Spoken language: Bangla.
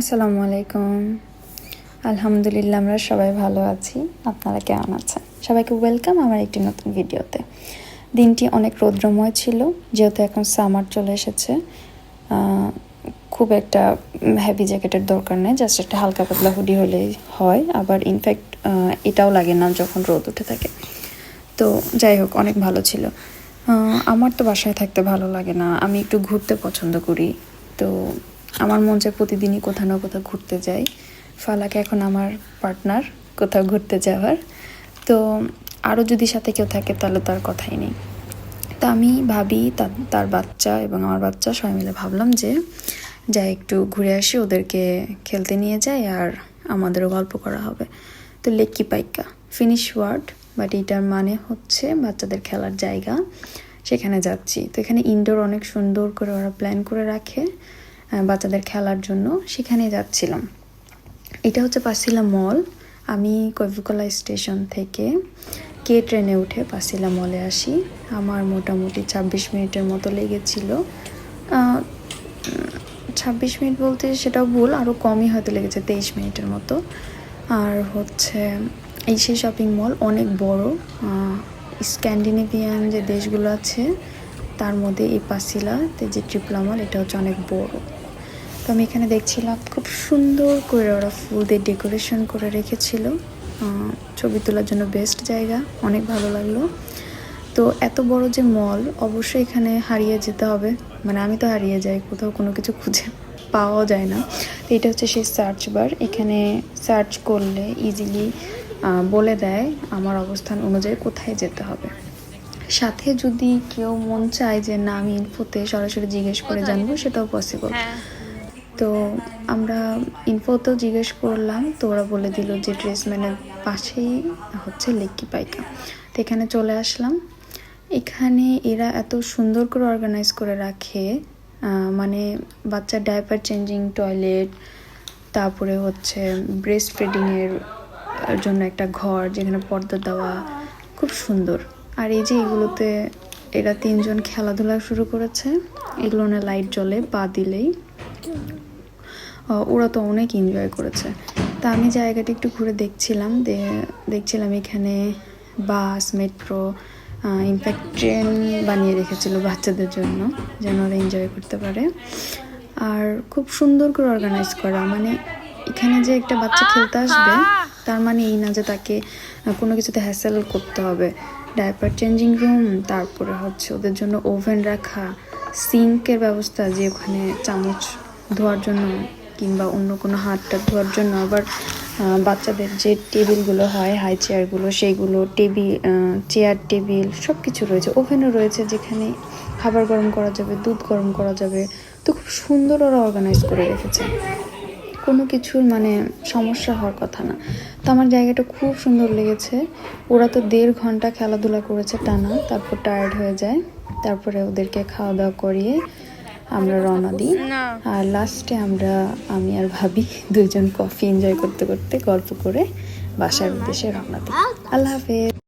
আসসালামু আলাইকুম। আলহামদুলিল্লাহ, আমরা সবাই ভালো আছি। আপনারা কেমন আছেন? সবাইকে ওয়েলকাম আমার একটি নতুন ভিডিওতে। দিনটি অনেক রৌদ্রময় ছিল, যেহেতু এখন সামার চলে এসেছে। খুব একটা হেভি জ্যাকেটের দরকার নেই জাস্ট একটা হালকা পাতলা হুডি হলেই হয়। আবার ইনফ্যাক্ট এটাও লাগে না যখন রোদ উঠে থাকে। তো যাই হোক, অনেক ভালো ছিল। আমার তো বাসায় থাকতে ভালো লাগে না। আমি একটু ঘুরতে পছন্দ করি। তো আমার মন চায় প্রতিদিনই কোথাও না কোথাও ঘুরতে যাই। ফালাকে এখন আমার পার্টনার কোথাও ঘুরতে যাওয়ার। তো আরও যদি সাথে কেউ থাকে তাহলে তার কথাই নেই। তো আমি ভাবি তার বাচ্চা এবং আমার বাচ্চা সবাই মিলে ভাবলাম যে যাই একটু ঘুরে আসি, ওদেরকে খেলতে নিয়ে যাই আর আমাদেরও গল্প করা হবে। তো লেক্কি পাইকা ফিনিশ ওয়ার্ড বাট এটার মানে হচ্ছে বাচ্চাদের খেলার জায়গা। সেখানে যাচ্ছি। তো এখানে ইনডোর অনেক সুন্দর করে ওরা প্ল্যান করে রাখে। বাচ্চাদের খেলার জন্য সেখানে যাচ্ছিলাম। এটা হচ্ছে পাসিলা মল। আমি কৈফুকলা স্টেশন থেকে কে ট্রেনে উঠে পাসিলা মলে আসি। আমার মোটামুটি ছাব্বিশ মিনিটের মতো লেগেছিল। ছাব্বিশ মিনিট বলতে সেটাও ভুল আরও কমই হয়তো লেগেছে, তেইশ মিনিটের মতো। আর হচ্ছে এই সেই শপিং মল অনেক বড়। স্ক্যান্ডিনেভিয়ান যে দেশগুলো আছে তার মধ্যে এই পাসিলাতে যে ট্রিপলা মল এটা হচ্ছে অনেক বড়। তো আমি এখানে দেখছিলাম, খুব সুন্দর করে ওরা ফুল দিয়ে ডেকোরেশন করে রেখেছিল। ছবি তোলার জন্য বেস্ট জায়গা, অনেক ভালো লাগল। তো এত বড় যে মল, অবশ্যই এখানে হারিয়ে যেতে হবে। মানে আমি তো হারিয়ে যাই, কোথাও কোনো কিছু খুঁজে পাওয়াও যায় না। তো এটা হচ্ছে সেই সার্চ বার এখানে সার্চ করলে ইজিলি বলে দেয় আমার অবস্থান অনুযায়ী কোথায় যেতে হবে। সাথে যদি কেউ মন চায় যে না আমি ইনফোতে সরাসরি জিজ্ঞেস করে জানব সেটাও পসিবল তো আমরা ইনফোতেও জিজ্ঞেস করলাম তো ওরা বলে দিল যে ড্রেসম্যানের পাশেই হচ্ছে লেক্কি পাইকা তো এখানে চলে আসলাম। এখানে এরা এত সুন্দর করে অর্গানাইজ করে রাখে মানে বাচ্চার ডাইপার চেঞ্জিং টয়লেট তারপরে হচ্ছে ব্রেস্ট ফিডিংয়ের জন্য একটা ঘর যেখানে পর্দা দেওয়া খুব সুন্দর। আর এই যে এগুলোতে এরা তিনজন খেলাধুলা শুরু করেছে। এগুলো না লাইট জ্বলে, পা দিলেই। ওরা তো অনেক এনজয় করেছে। তা আমি জায়গাটা একটু ঘুরে দেখছিলাম দেখছিলাম এখানে বাস মেট্রো ইনফ্যাক্ট ট্রেন বানিয়ে রেখেছিল বাচ্চাদের জন্য, যেন ওরা এনজয় করতে পারে। আর খুব সুন্দর করে অর্গানাইজ করা মানে এখানে যে একটা বাচ্চা খেলতে আসবে তার মানে এই না যে তাকে কোনো কিছুতে হ্যাসেল করতে হবে। ডাইপার চেঞ্জিং রুম তারপরে হচ্ছে ওদের জন্য ওভেন রাখা সিঙ্কের ব্যবস্থা যে ওখানে চামচ ধোয়ার জন্য কিংবা অন্য কোনো হাতটা ধোয়ার জন্য, আবার বাচ্চাদের যে টেবিলগুলো হয় হাই চেয়ারগুলো সেইগুলো টেবিল চেয়ার টেবিল সব কিছু রয়েছে। ওভেনও রয়েছে যেখানে খাবার গরম করা যাবে, দুধ গরম করা যাবে। তো খুব সুন্দর ওরা অর্গানাইজ করে রেখেছে। কোনো কিছুর মানে সমস্যা হওয়ার কথা না। তো আমার জায়গাটা খুব সুন্দর লেগেছে। ওরা তো দেড় ঘণ্টা খেলাধুলা করেছে টানা তারপর টায়ার্ড হয়ে যায়। তারপরে ওদেরকে খাওয়া দাওয়া করিয়ে আমরা রওনা দিই। আর লাস্টে আমরা আমি আর ভাবি দুইজন কফি এনজয় করতে করতে গল্প করে বাসার উদ্দেশ্যে রওনা দিই। আল্লাহ হাফেজ।